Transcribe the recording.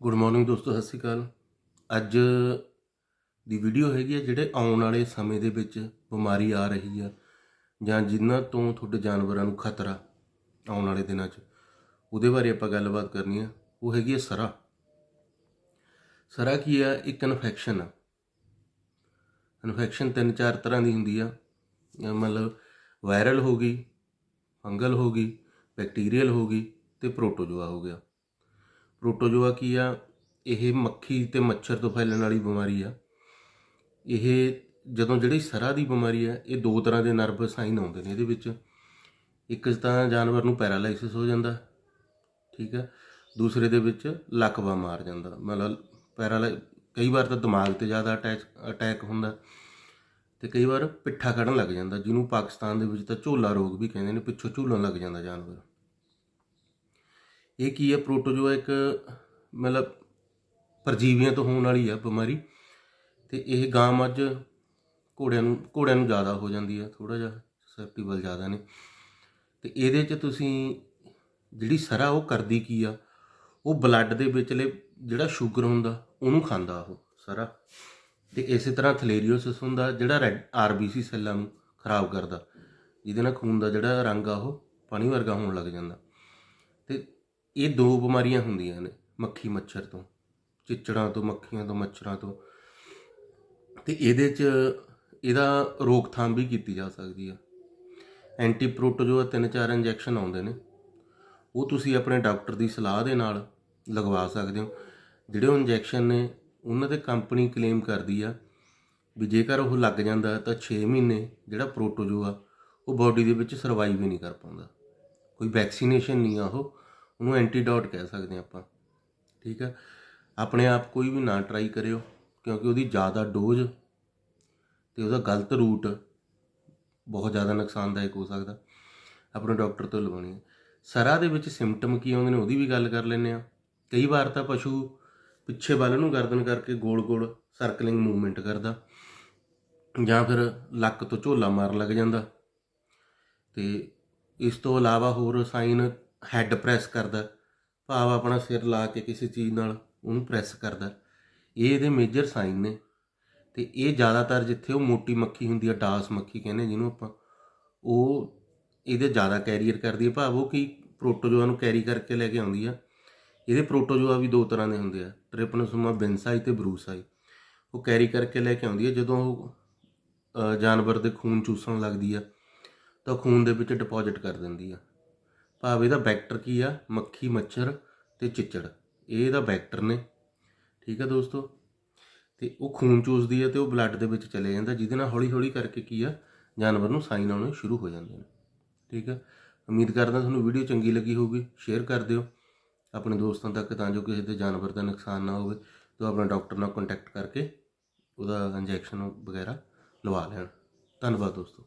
Good morning ਦੋਸਤੋ, ਸਤਿ ਸ਼੍ਰੀ ਅਕਾਲ। ਅੱਜ ਦੀ ਵੀਡੀਓ ਹੈਗੀ ਹੈ ਜਿਹੜੇ ਆਉਣ ਵਾਲੇ ਸਮੇਂ ਦੇ ਵਿੱਚ ਬਿਮਾਰੀ ਆ ਰਹੀ ਆ ਜਾਂ ਜਿਨ੍ਹਾਂ ਤੋਂ ਤੁਹਾਡੇ ਜਾਨਵਰਾਂ ਨੂੰ ਖਤਰਾ ਆਉਣ ਵਾਲੇ ਦਿਨਾਂ 'ਚ। ਉਹਦੇ ਬਾਰੇ ਆਪਾਂ ਗੱਲਬਾਤ ਕਰਨੀ ਆ। ਉਹ ਹੈਗੀ ਹੈ ਸਰਾ। ਸਰਾ ਕੀ ਆ? ਇੱਕ ਇਨਫੈਕਸ਼ਨ ਆ। ਇਨਫੈਕਸ਼ਨ ਤਿੰਨ ਚਾਰ ਤਰ੍ਹਾਂ ਦੀ ਹੁੰਦੀ ਆ। ਮਤਲਬ ਵਾਇਰਲ ਹੋ ਗਈ ਫੰਗਲ ਹੋ ਗਈ ਬੈਕਟੀਰੀਅਲ ਹੋ ਗਈ ਤੇ ਪ੍ਰੋਟੋਜੋਆ ਹੋ ਗਿਆ। ਰੋਟੋਜੋਆ ਕੀ ਆ? ਇਹ ਮੱਖੀ ਤੇ ਮੱਛਰ ਤੋਂ ਫੈਲਣ ਵਾਲੀ ਬਿਮਾਰੀ ਆ। ਇਹ ਜਦੋਂ ਜਿਹੜੀ ਸਰਾ ਦੀ ਬਿਮਾਰੀ ਆ, ਇਹ ਦੋ ਤਰ੍ਹਾਂ ਦੇ ਨਰਵ ਸਾਈਨ ਆਉਂਦੇ ਨੇ ਇਹਦੇ ਵਿੱਚ। ਇੱਕ ਤਾਂ ਜਾਨਵਰ ਨੂੰ ਪੈਰਾਲਾਈਸਿਸ ਹੋ ਜਾਂਦਾ, ਠੀਕ ਆ। ਦੂਸਰੇ ਦੇ ਵਿੱਚ ਲਕਵਾ ਮਾਰ ਜਾਂਦਾ। ਮਤਲਬ ਪੈਰਾਲਾਈ, ਕਈ ਵਾਰ ਤਾਂ ਦਿਮਾਗ ਤੇ ਜ਼ਿਆਦਾ ਅਟੈਚ, ਅਟੈਕ ਹੁੰਦਾ ਤੇ ਕਈ ਵਾਰ ਪਿੱਠਾ ਕੱਢਣ ਲੱਗ ਜਾਂਦਾ, ਜਿਹਨੂੰ ਪਾਕਿਸਤਾਨ ਦੇ ਵਿੱਚ ਤਾਂ ਝੋਲਾ ਰੋਗ ਵੀ ਕਹਿੰਦੇ ਨੇ, ਪਿੱਛੋਂ ਝੂਲਣ ਲੱਗ ਜਾਂਦਾ ਜਾਨਵਰ। ਇਹ ਕੀ ਹੈ? ਪ੍ਰੋਟੋਜੋਆ ਇੱਕ ਮਤਲਬ ਪਰਜੀਵੀਆਂ ਤੋਂ ਹੋਣ ਵਾਲੀ ਆ ਬਿਮਾਰੀ ਤੇ ਇਹ ਗਾਂ ਮੱਝ ਘੋੜਿਆਂ ਨੂੰ ਘੋੜਿਆਂ ਨੂੰ ਜ਼ਿਆਦਾ ਹੋ ਜਾਂਦੀ ਆ ਥੋੜਾ ਜਿਹਾ ਸੈਪਟੀਬਲ ਜ਼ਿਆਦਾ ਨੇ। ਤੇ ਇਹਦੇ 'ਚ ਤੁਸੀਂ ਜਿਹੜੀ ਸਰਾ ਉਹ ਕਰਦੀ ਕੀ ਆ? ਉਹ ਬਲੱਡ ਦੇ ਵਿੱਚਲੇ ਜਿਹੜਾ ਸ਼ੂਗਰ ਹੁੰਦਾ, ਉਹਨੂੰ ਖਾਂਦਾ ਉਹ ਸਰਾ। ਤੇ ਇਸੇ ਤਰ੍ਹਾਂ ਥਲੇਰੀਓਸਿਸ ਹੁੰਦਾ, ਜਿਹੜਾ ਰੈਡ ਆਰਬੀਸੀ ਸੈੱਲਾਂ ਨੂੰ ਖਰਾਬ ਕਰਦਾ। ਜਿਹਦੇ ਨਾਲ ਖੂਨ ਦਾ ਜਿਹੜਾ ਰੰਗ ਆ ਉਹ ਪਾਣੀ ਵਰਗਾ ਹੋਣ ਲੱਗ ਜਾਂਦਾ। ਤੇ ਇਹ ਦੋ ਬਿਮਾਰੀਆਂ ਹੁੰਦੀਆਂ ਨੇ, ਮੱਖੀ ਮੱਛਰ ਤੋਂ, ਚਿੱਚੜਾਂ ਤੋਂ, ਮੱਖੀਆਂ ਤੋਂ, ਮੱਛਰਾਂ ਤੋਂ। ਤੇ ਇਹਦੇ 'ਚ ਇਹਦਾ ਰੋਕਥਾਮ ਵੀ ਕੀਤੀ ਜਾ ਸਕਦੀ ਆ। ਐਂਟੀ ਪ੍ਰੋਟੋਜੋਆ ਤਿੰਨ ਚਾਰ ਇੰਜੈਕਸ਼ਨ ਆਉਂਦੇ ਨੇ। ਉਹ ਤੁਸੀਂ ਆਪਣੇ ਡਾਕਟਰ ਦੀ ਸਲਾਹ ਦੇ ਨਾਲ ਲਗਵਾ ਸਕਦੇ ਹੋ। ਜਿਹੜੇ ਉਹ ਇੰਜੈਕਸ਼ਨ ਨੇ, ਉਹਨਾਂ ਤੇ ਕੰਪਨੀ ਕਲੇਮ ਕਰਦੀ ਆ ਵੀ ਜੇਕਰ ਉਹ ਲੱਗ ਜਾਂਦਾ ਤਾਂ 6 ਮਹੀਨੇ ਜਿਹੜਾ ਪ੍ਰੋਟੋਜੋਆ, ਉਹ ਬਾਡੀ ਦੇ ਵਿੱਚ ਸਰਵਾਈਵ ਹੀ ਨਹੀਂ ਕਰ ਪਾਉਂਦਾ। ਕੋਈ ਵੈਕਸੀਨੇਸ਼ਨ ਨਹੀਂ ਆ ਉਹ। ਉਹਨੂੰ ਐਂਟੀਡੋਟ ਕਹਿ ਸਕਦੇ ਹਾਂ ਆਪਾਂ। ਠੀਕ ਹੈ? ਆਪਣੇ ਆਪ ਕੋਈ ਵੀ ਨਾ ਟਰਾਈ ਕਰਿਓ, ਕਿਉਂਕਿ ਉਹਦੀ ਜ਼ਿਆਦਾ ਡੋਜ਼ ਤੇ ਉਹਦਾ ਗਲਤ ਰੂਟ ਬਹੁਤ ਜ਼ਿਆਦਾ ਨੁਕਸਾਨਦਾਇਕ ਹੋ ਸਕਦਾ। ਆਪਣੇ ਡਾਕਟਰ ਤੋਂ ਲਵਾਉਣੀ ਹੈ। ਸਰਾ ਦੇ ਵਿੱਚ ਸਿੰਪਟਮ ਕੀ ਆਉਂਦੇ ਨੇ ਉਹਦੀ ਵੀ ਗੱਲ ਕਰ ਲੈਂਦੇ ਆ ਕਈ ਵਾਰ ਤਾਂ ਪਸ਼ੂ ਪਿੱਛੇ ਵੱਲ ਨੂੰ ਗਰਦਨ ਕਰਕੇ ਗੋਲ-ਗੋਲ ਸਰਕਲਿੰਗ ਮੂਵਮੈਂਟ ਕਰਦਾ, ਜਾਂ ਫਿਰ ਲੱਕ ਤੋਂ ਝੋਲਾ ਮਾਰਨ ਲੱਗ ਜਾਂਦਾ। ਤੇ ਇਸ ਤੋਂ ਇਲਾਵਾ ਹੋਰ ਸਾਈਨ ਹੈੱਡ ਪ੍ਰੈਸ ਕਰਦਾ, ਭਾਵ ਆਪਣਾ ਸਿਰ ਲਾ ਕੇ ਕਿਸੇ ਚੀਜ਼ ਨਾਲ ਉਹਨੂੰ ਪ੍ਰੈਸ ਕਰਦਾ। ਇਹ ਇਹਦੇ ਮੇਜਰ ਸਾਈਨ ਨੇ ਤੇ ਇਹ ਜ਼ਿਆਦਾਤਰ ਜਿੱਥੇ ਉਹ ਮੋਟੀ ਮੱਖੀ ਹੁੰਦੀ ਆ, ਡਾਸ ਮੱਖੀ ਕਹਿੰਦੇ ਜਿਹਨੂੰ ਆਪਾਂ, ਉਹ ਇਹਦੇ ਜ਼ਿਆਦਾ ਕੈਰੀਅਰ ਕਰਦੀ ਹੈ ਭਾਵ ਉਹ ਕੀ ਪ੍ਰੋਟੋਜੋਆ ਨੂੰ ਕੈਰੀ ਕਰਕੇ ਲੈ ਕੇ ਆਉਂਦੀ ਆ। ਇਹਦੇ ਪ੍ਰੋਟੋਜੋਆ ਵੀ ਦੋ ਤਰ੍ਹਾਂ ਦੇ ਹੁੰਦੇ ਆ ਟ੍ਰਿਪਨੋਸੋਮਾ ਬੈਂਸਾਈ ਤੇ ਬਰੂਸਾਈ ਉਹ ਕੈਰੀ ਕਰਕੇ ਲੈ ਕੇ ਆਉਂਦੀ ਹੈ ਜਦੋਂ ਉਹ ਜਾਨਵਰ ਦੇ ਖੂਨ ਚੂਸਣ ਲੱਗਦੀ ਆ, ਤਾਂ ਖੂਨ ਦੇ ਵਿੱਚ ਡਿਪੋਜ਼ਿਟ ਕਰ ਦਿੰਦੀ ਆ। ਭਾਵ ਇਹਦਾ ਵੈਕਟਰ ਕੀ ਆ, ਮੱਖੀ, ਮੱਛਰ ਤੇ ਚਿੱਚੜ। ਇਹ ਇਹਦਾ ਵੈਕਟਰ ਨੇ। ਠੀਕ ਆ ਦੋਸਤੋ? ਤੇ ਉਹ ਖੂਨ ਚੂਸਦੀ ਆ ਤੇ ਉਹ ਬਲੱਡ ਦੇ ਵਿੱਚ ਚਲੇ ਜਾਂਦਾ, ਜਿਹਦੇ ਨਾਲ ਹੌਲੀ ਹੌਲੀ ਕਰਕੇ ਕੀ ਆ, ਜਾਨਵਰ ਨੂੰ ਸਾਈਨ ਆਉਣੇ ਸ਼ੁਰੂ ਹੋ ਜਾਂਦੇ ਨੇ। ਠੀਕ ਆ? ਉਮੀਦ ਕਰਦਾ ਤੁਹਾਨੂੰ ਵੀਡੀਓ ਚੰਗੀ ਲੱਗੀ ਹੋਊਗੀ। ਸ਼ੇਅਰ ਕਰ ਦਿਓ। ਆਪਣੇ ਦੋਸਤਾਂ ਤੱਕ ਤਾਂ ਜੋ ਕਿਸੇ ਦੇ ਜਾਨਵਰ ਦਾ ਨੁਕਸਾਨ ਨਾ ਹੋਵੇ, ਤਾਂ ਆਪਣਾ ਡਾਕਟਰ ਨਾਲ ਕੰਟੈਕਟ ਕਰਕੇ ਉਹਦਾ ਇੰਜੈਕਸ਼ਨ ਵਗੈਰਾ ਲਵਾ ਲੈਣ। ਧੰਨਵਾਦ ਦੋਸਤੋ।